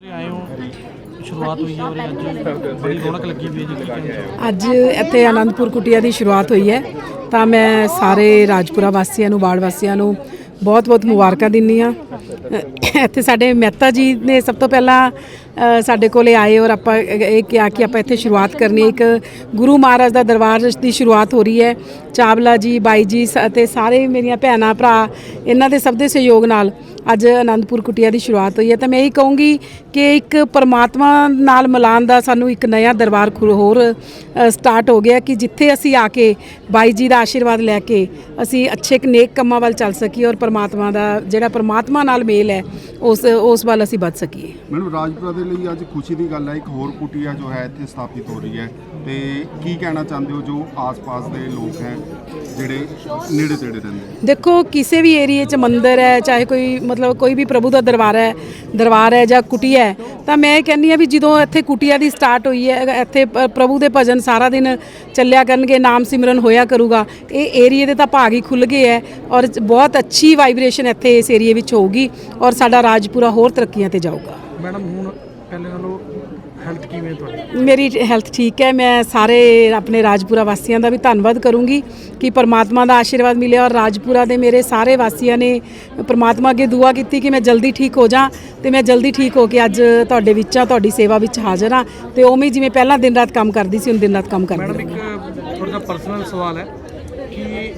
ਆਏ ਹੋ, ਸ਼ੁਰੂਆਤ ਹੋਈ ਹੈ ਔਰ ਅੱਜ ਬੜੀ ਰੌਣਕ ਲੱਗੀ ਹੋਈ ਹੈ ਜੀ ਅੱਜ ਇੱਥੇ ਆਨੰਦਪੁਰ ਕੁਟੀਆ ਦੀ ਸ਼ੁਰੂਆਤ ਹੋਈ ਹੈ। ਤਾਂ ਮੈਂ ਸਾਰੇ ਰਾਜਪੁਰਾ ਵਾਸੀਆਂ ਨੂੰ ਬਾੜ ਵਾਸੀਆਂ ਨੂੰ ਬਹੁਤ-ਬਹੁਤ ਮੁਬਾਰਕਾਂ ਦਿੰਨੀ ਆ ਇੱਥੇ ਸਾਡੇ ਮਹਿਤਾ ਜੀ ਨੇ ਸਭ ਤੋਂ ਪਹਿਲਾਂ ਸਾਡੇ ਕੋਲੇ ਆਏ ਔਰ ਆਪਾਂ ਇਹ ਕਿਹਾ ਕਿ ਆਪਾਂ ਇੱਥੇ ਸ਼ੁਰੂਆਤ ਕਰਨੀ ਹੈ। ਇੱਕ ਗੁਰੂ ਮਹਾਰਾਜ ਦਾ ਦਰਬਾਰ ਦੀ ਸ਼ੁਰੂਆਤ ਹੋ ਰਹੀ ਹੈ। ਚਾਵਲਾ ਜੀ, ਬਾਈ ਜੀ ਸ- ਅਤੇ ਸਾਰੇ ਮੇਰੀਆਂ ਭੈਣਾਂ, ਭਰਾ, ਇਹਨਾਂ ਦੇ ਸਭ ਦੇ ਸਹਿਯੋਗ ਨਾਲ ਅੱਜ ਆਨੰਦਪੁਰ ਕੁਟੀਆ ਦੀ ਸ਼ੁਰੂਆਤ ਹੋਈ ਹੈ। ਤਾਂ ਮੈਂ ਇਹ ਕਹੂੰਗੀ ਕਿ ਇੱਕ ਪਰਮਾਤਮਾ ਨਾਲ ਮਿਲਾਨ ਦਾ ਸਾਨੂੰ ਇੱਕ ਨਵਾਂ ਦਰਬਾਰ ਖੁਰ ਹੋਰ ਸਟਾਰਟ ਹੋ ਗਿਆ ਕਿ ਜਿੱਥੇ ਅਸੀਂ ਆ ਕੇ ਬਾਈ ਜੀ ਦਾ ਆਸ਼ੀਰਵਾਦ ਲੈ ਕੇ ਅਸੀਂ ਅੱਛੇ ਇੱਕ ਨੇਕ ਕੰਮਾਂ ਵੱਲ ਚੱਲ ਸਕੀਏ ਔਰ ਪਰਮਾਤਮਾ ਦਾ ਜਿਹੜਾ ਪਰਮਾਤਮਾ ਨਾਲ ਮੇਲ ਹੈ, ਉਸ ਉਸ ਵੱਲ ਅਸੀਂ ਵੱਧ ਸਕੀਏ। ਮੈਨੂੰ ਰਾਜਪੁਰਾ ਦੇ ਲਈ ਅੱਜ ਖੁਸ਼ੀ ਦੀ ਗੱਲ ਹੈ ਇੱਕ ਹੋਰ ਕੁਟੀਆ ਜੋ ਹੈ ਇੱਥੇ ਸਥਾਪਿਤ ਹੋ ਰਹੀ ਹੈ ਤੇ ਕੀ ਕਹਿਣਾ ਚਾਹੁੰਦੇ ਹੋ ਜੋ ਆਸ-ਪਾਸ ਦੇ ਲੋਕ ਹੈ ਜਿਹੜੇ ਨੇੜੇ ਤੇੜੇ ਰਹਿੰਦੇ? ਦੇਖੋ ਕਿਸੇ ਵੀ ਏਰੀਏ 'ਚ ਮੰਦਿਰ ਹੈ ਚਾਹੇ ਕੋਈ ਮਤਲਬ ਕੋਈ ਵੀ ਪ੍ਰਭੂ ਦਾ ਦਰਬਾਰ ਹੈ ਦਰਬਾਰ ਹੈ ਜਾਂ ਕੁਟੀਆ ਹੈ ਤਾਂ ਮੈਂ ਇਹ ਕਹਿੰਦੀ ਆ ਵੀ ਜਦੋਂ ਇੱਥੇ ਕੁਟੀਆ ਦੀ ਸਟਾਰਟ ਹੋਈ ਹੈ ਇੱਥੇ ਪ੍ਰਭੂ ਦੇ ਭਜਨ ਸਾਰਾ ਦਿਨ ਚੱਲਿਆ ਕਰਨਗੇ ਨਾਮ ਸਿਮਰਨ ਹੋਇਆ ਕਰੂਗਾ ਇਹ ਏਰੀਏ ਦੇ ਤਾਂ ਭਾਗ ਹੀ ਖੁੱਲ ਗਏ ਹੈ ਔਰ ਬਹੁਤ ਅੱਛੀ ਵਾਈਬ੍ਰੇਸ਼ਨ ਇੱਥੇ ਇਸ ਏਰੀਏ ਵਿੱਚ ਹੋਊਗੀ ਔਰ ਸਾਡਾ ਰਾਜਪੁਰਾ ਹੋਰ ਤਰੱਕੀਆਂ ਤੇ ਜਾਊਗਾ ਮੈਡਮ ਹੁਣ ਪਹਿਲੇ ਨਾਲੋਂ ਹੈਲਥ ਕਿਵੇਂ ਹੈ ਤੁਹਾਡੀ? ਮੇਰੀ ਹੈਲਥ ਠੀਕ ਹੈ। ਮੈਂ ਸਾਰੇ ਆਪਣੇ ਰਾਜਪੁਰਾ ਵਾਸੀਆਂ ਦਾ ਵੀ ਧੰਨਵਾਦ ਕਰੂੰਗੀ ਕਿ ਪਰਮਾਤਮਾ ਦਾ ਆਸ਼ੀਰਵਾਦ ਮਿਲਿਆ ਔਰ ਰਾਜਪੁਰਾ ਦੇ ਮੇਰੇ ਸਾਰੇ ਵਾਸੀਆਂ ਨੇ ਪਰਮਾਤਮਾ ਅੱਗੇ ਦੁਆ ਕੀਤੀ ਕਿ ਮੈਂ ਜਲਦੀ ਠੀਕ ਹੋ ਜਾ ਤੇ ਮੈਂ ਜਲਦੀ ਠੀਕ ਹੋ ਕੇ ਅੱਜ ਤੁਹਾਡੇ ਵਿੱਚ ਆ ਤੁਹਾਡੀ ਸੇਵਾ ਵਿੱਚ ਹਾਜ਼ਰ ਹਾਂ ਤੇ ਉਵੇਂ ਜਿਵੇਂ ਪਹਿਲਾਂ ਦਿਨ ਰਾਤ ਕੰਮ ਕਰਦੀ ਸੀ ਹੁਣ ਦਿਨ ਰਾਤ ਕੰਮ ਕਰਦੀ ਮੈਡਮ। ਇੱਕ ਥੋੜਾ ਜਿਹਾ ਪਰਸਨਲ ਸਵਾਲ ਹੈ ਕਿ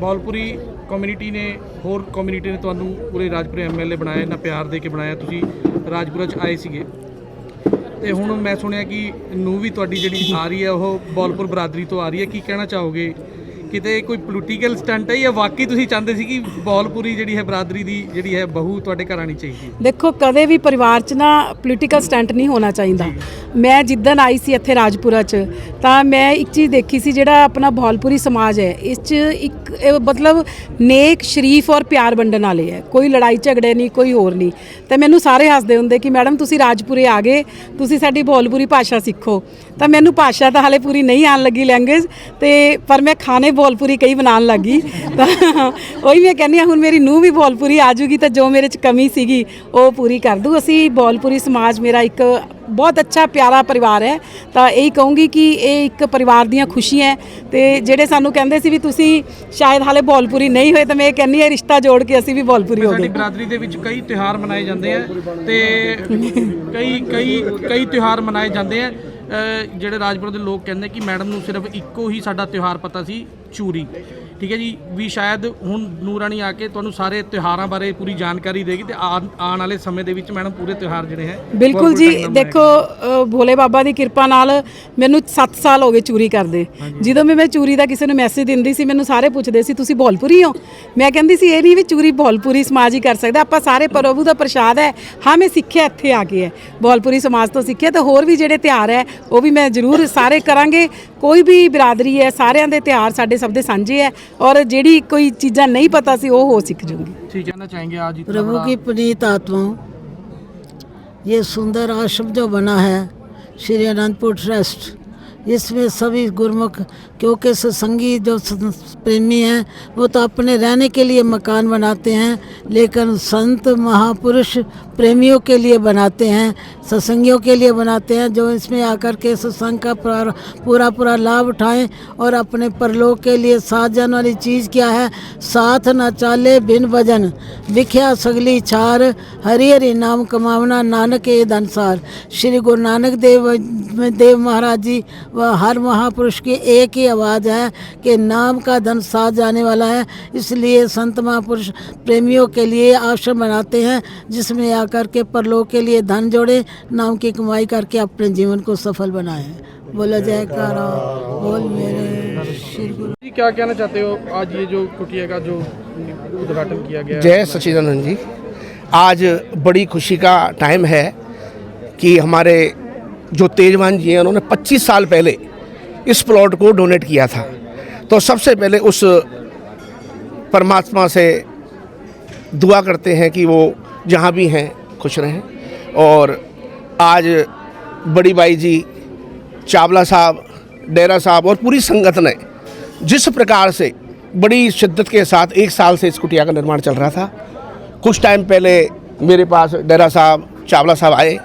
ਬੌਲਪੁਰੀ ਕਮਿਊਨਿਟੀ ਨੇ ਹੋਰ ਕਮਿਊਨਿਟੀ ਨੇ ਤੁਹਾਨੂੰ ਪੂਰੇ ਰਾਜਪੁਰੇ ਐਮਐਲਏ ਬਣਾਇਆ ਇੰਨਾ ਪਿਆਰ ਦੇ ਕੇ ਬਣਾਇਆ। ਤੁਸੀਂ ਰਾਜਪੁਰਾ ਚ ਆਏ ਸੀਗੇ। ਤੇ ਹੁਣ ਮੈਂ ਸੁਣਿਆ ਕਿ ਨੂੰ ਵੀ ਤੁਹਾਡੀ ਜਿਹੜੀ ਆ ਰਹੀ ਹੈ, ਉਹ ਬੌਲਪੁਰ ਬਰਾਦਰੀ ਤੋਂ ਆ ਰਹੀ ਹੈ। ਕੀ ਕਹਿਣਾ ਚਾਹੋਗੇ ਕਿਤੇ ਕੋਈ ਪੋਲੀਟੀਕਲ ਸਟੰਟ ਹੈ ਜਾਂ ਵਾਕਈ ਤੁਸੀਂ ਚਾਹੁੰਦੇ ਸੀ ਕਿ ਬੌਲਪੁਰੀ ਜਿਹੜੀ ਹੈ ਬਰਾਦਰੀ ਦੀ ਜਿਹੜੀ ਹੈ ਬਹੂ ਤੁਹਾਡੇ ਘਰ ਆਣੀ ਚਾਹੀਦੀ ਦੇਖੋ ਕਦੇ ਵੀ ਪਰਿਵਾਰ 'ਚ ਨਾ ਪੋਲੀਟੀਕਲ ਸਟੰਟ ਨਹੀਂ ਹੋਣਾ ਚਾਹੀਦਾ। ਮੈਂ ਜਿੱਦਣ ਆਈ ਸੀ ਇੱਥੇ ਰਾਜਪੁਰਾ 'ਚ ਤਾਂ ਮੈਂ ਇੱਕ ਚੀਜ਼ ਦੇਖੀ ਸੀ ਜਿਹੜਾ ਆਪਣਾ ਭੌਲਪੁਰੀ ਸਮਾਜ ਹੈ। ਇਸ 'ਚ ਇੱਕ ਮਤਲਬ ਨੇਕ ਸ਼ਰੀਫ ਔਰ ਪਿਆਰ ਵੰਡਣ ਵਾਲੇ ਹੈ। ਕੋਈ ਲੜਾਈ ਝਗੜੇ ਨਹੀਂ ਕੋਈ ਹੋਰ ਨਹੀਂ। ਤੇ ਮੈਨੂੰ ਸਾਰੇ ਹੱਸਦੇ ਹੁੰਦੇ ਕਿ ਮੈਡਮ ਤੁਸੀਂ ਰਾਜਪੁਰੇ ਆ ਗਏ। ਤੁਸੀਂ ਸਾਡੀ ਭੌਲਪੁਰੀ ਭਾਸ਼ਾ ਸਿੱਖੋ। ਤਾਂ ਮੈਨੂੰ ਭਾਸ਼ਾ ਤਾਂ ਹਾਲੇ ਪੂਰੀ ਨਹੀਂ ਆਣ ਲੱਗੀ ਲੈਂਗੁਏਜ ਤੇ ਪਰ ਮੈਂ ਖਾਣੇ ਭੌਲਪੁਰੀ ਕਈ ਬਣਾਉਣ ਲੱਗੀ। ਤਾਂ ਉਹੀ ਮੈਂ ਕਹਿੰਦੀ ਹਾਂ ਹੁਣ ਮੇਰੀ ਨੂੰਹ ਵੀ ਭੌਲਪੁਰੀ ਆ ਜੂਗੀ ਤਾਂ ਜੋ ਮੇਰੇ 'ਚ ਕਮੀ ਸੀਗੀ ਉਹ ਪੂਰੀ ਕਰ ਦੂ ਅਸੀਂ ਭੌਲਪੁਰੀ ਸਮਾਜ ਮੇਰਾ ਇੱਕ ਬਹੁਤ ਅੱਛਾ ਪਿਆਰਾ ਪਰਿਵਾਰ ਹੈ। ਤਾਂ ਇਹੀ ਕਹੂੰਗੀ ਕਿ ਇਹ ਇੱਕ ਪਰਿਵਾਰ ਦੀਆਂ ਖੁਸ਼ੀਆਂ ਹੈ। ਤੇ ਜਿਹੜੇ ਸਾਨੂੰ ਕਹਿੰਦੇ ਸੀ ਵੀ ਤੁਸੀਂ ਸ਼ਾਇਦ ਹਾਲੇ ਭੌਲਪੁਰੀ ਨਹੀਂ ਹੋਏ ਤਾਂ ਮੈਂ ਇਹ ਕਹਿੰਦੀ ਹਾਂ ਰਿਸ਼ਤਾ ਜੋੜ ਕੇ ਅਸੀਂ ਵੀ ਭੌਲਪੁਰੀ ਹੋ ਸਾਡੀ ਗਏ। ਬਰਾਦਰੀ ਦੇ ਵਿੱਚ ਕਈ ਤਿਉਹਾਰ ਮਨਾਏ ਜਾਂਦੇ ਆ ਤੇ ਕਈ ਕਈ ਕਈ ਤਿਉਹਾਰ ਮਨਾਏ ਜਾਂਦੇ ਆ। ਜਿਹੜੇ ਰਾਜਪੁਰ ਦੇ ਲੋਕ ਕਹਿੰਦੇ ਕਿ ਮੈਡਮ ਨੂੰ ਸਿਰਫ ਇੱਕੋ ਹੀ ਸਾਡਾ ਤਿਉਹਾਰ ਪਤਾ ਸੀ ਚੂਰੀ। ਠੀਕ ਹੈ ਜੀ? ਵੀ ਸ਼ਾਇਦ ਹੁਣ ਨੂਰਾਨੀ ਆ ਕੇ ਤੁਹਾਨੂੰ ਸਾਰੇ ਤਿਉਹਾਰਾਂ ਬਾਰੇ ਪੂਰੀ ਜਾਣਕਾਰੀ ਦੇਗੀ ਤੇ ਆਉਣ ਵਾਲੇ ਸਮੇਂ ਦੇ ਵਿੱਚ ਮੈਡਮ ਪੂਰੇ ਤਿਉਹਾਰ ਜਿਹੜੇ ਹੈ ਬਿਲਕੁਲ ਜੀ ਦੇਖੋ ਭੋਲੇ ਬਾਬਾ ਦੀ ਕਿਰਪਾ ਨਾਲ ਮੈਨੂੰ 7 ਸਾਲ ਹੋ ਗਏ ਚੋਰੀ ਕਰਦੇ। ਜਦੋਂ ਵੀ ਮੈਂ ਚੋਰੀ ਦਾ ਕਿਸੇ ਨੂੰ ਮੈਸੇਜ ਦਿੰਦੀ ਸੀ ਮੈਨੂੰ ਸਾਰੇ ਪੁੱਛਦੇ ਸੀ ਤੁਸੀਂ ਭੋਲਪੁਰੀ ਹੋ? ਮੈਂ ਕਹਿੰਦੀ ਸੀ ਇਹ ਨਹੀਂ ਵੀ ਚੋਰੀ ਭੋਲਪੁਰੀ ਸਮਾਜ ਹੀ ਕਰ ਸਕਦਾ ਆਪਾਂ ਸਾਰੇ ਪ੍ਰਭੂ ਦਾ ਪ੍ਰਸ਼ਾਦ ਹੈ। ਹਾਂ ਮੈਂ ਸਿੱਖਿਆ ਇੱਥੇ ਆ ਕੇ ਹੈ। ਭੋਲਪੁਰੀ ਸਮਾਜ ਤੋਂ ਸਿੱਖਿਆ ਤੇ ਹੋਰ ਵੀ ਜਿਹੜੇ ਤਿਹਾਰ ਹੈ ਉਹ ਵੀ ਮੈਂ ਜ਼ਰੂਰ ਸਾਰੇ ਕਰਾਂਗੇ। ਕੋਈ ਵੀ ਬਰਾਦਰੀ ਹੈ ਸਾਰਿਆਂ ਦੇ ਤਿਹਾਰ ਸਾਡੇ ਸਭ ਦੇ ਸਾਂਝੇ ਹੈ ਔਰ ਜਿਹੜੀ ਕੋਈ ਚੀਜ਼ਾਂ ਨਹੀਂ ਪਤਾ ਸੀ ਉਹ ਹੋ ਸਿੱਖ ਜੂਗੀ। ठीक कहना चाहेंगे आज इतना प्रभु बड़ा- की पुनीत आत्माओं ये सुंदर आश्रम जो बना है Shri Anandpur Trust. इसमें सभी गुरमुख, क्योंकि सत्संगी जो प्रेमी हैं, वो तो अपने रहने के लिए मकान बनाते हैं, लेकिन संत महापुरुष प्रेमियों के लिए बनाते हैं, सत्संगियों के लिए बनाते हैं, जो इसमें आकर के सत्संग का पूरा पूरा लाभ उठाएँ और अपने परलोक के लिए साथ जाने वाली चीज़ क्या है? साथ न चाले बिन भजन। विख्या सगली छार हरि हरि नाम कमावना नानक ए धनसार। श्री गुरु नानक देव देव महाराज जी हर महापुरुष की एक ही आवाज़ है कि नाम का धन साथ जाने वाला है। इसलिए संत महापुरुष प्रेमियों के लिए आश्रम बनाते हैं जिसमें आकर के परलोक के लिए धन जोड़े नाम की कमाई करके अपने जीवन को सफल बनाए। बोला जयकारा बोल मेरे श्री गुरु। जी क्या कहना चाहते हो? आज ये जो कुटिया का जो उद्घाटन किया गया जय सच्चिदानंद जी। आज बड़ी खुशी का टाइम है कि हमारे जो तेजवान जी हैं, उन्होंने 25 साल पहले इस प्लॉट को डोनेट किया था। तो सबसे पहले उस परमात्मा से दुआ करते हैं कि वो जहाँ भी हैं, खुश रहें। और आज बड़ी बाई जी, चावला साहब, डेरा साहब और पूरी संगत ने जिस प्रकार से बड़ी शिद्दत के साथ एक साल से इस कुटिया का निर्माण चल रहा था, कुछ टाइम पहले मेरे पास डेरा साहब, चावला साहब आए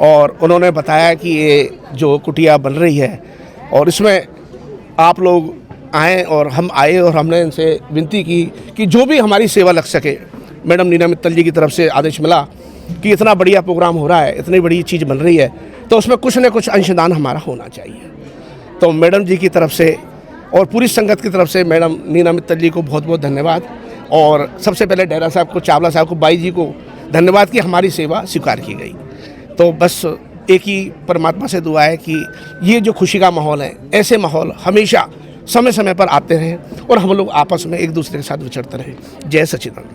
और उन्होंने बताया कि ये जो कुटिया बन रही है और इसमें आप लोग आए और हम आए और हमने इनसे विनती की कि जो भी हमारी सेवा लग सके। मैडम नीना मित्तल जी की तरफ़ से आदेश मिला कि इतना बढ़िया प्रोग्राम हो रहा है, इतनी बड़ी चीज़ बन रही है तो उसमें कुछ न कुछ अंशदान हमारा होना चाहिए। तो मैडम जी की तरफ़ से और पूरी संगत की तरफ़ से मैडम नीना मित्तल जी को बहुत बहुत धन्यवाद और सबसे पहले डेरा साहब को, चावला साहब को, बाई जी को धन्यवाद कि हमारी सेवा स्वीकार की गई। तो बस एक ही परमात्मा से दुआ है कि ये जो खुशी का माहौल है, ऐसे माहौल हमेशा समय समय पर आते रहें और हम लोग आपस में एक दूसरे के साथ विचरते रहें। जय सचिदानंद।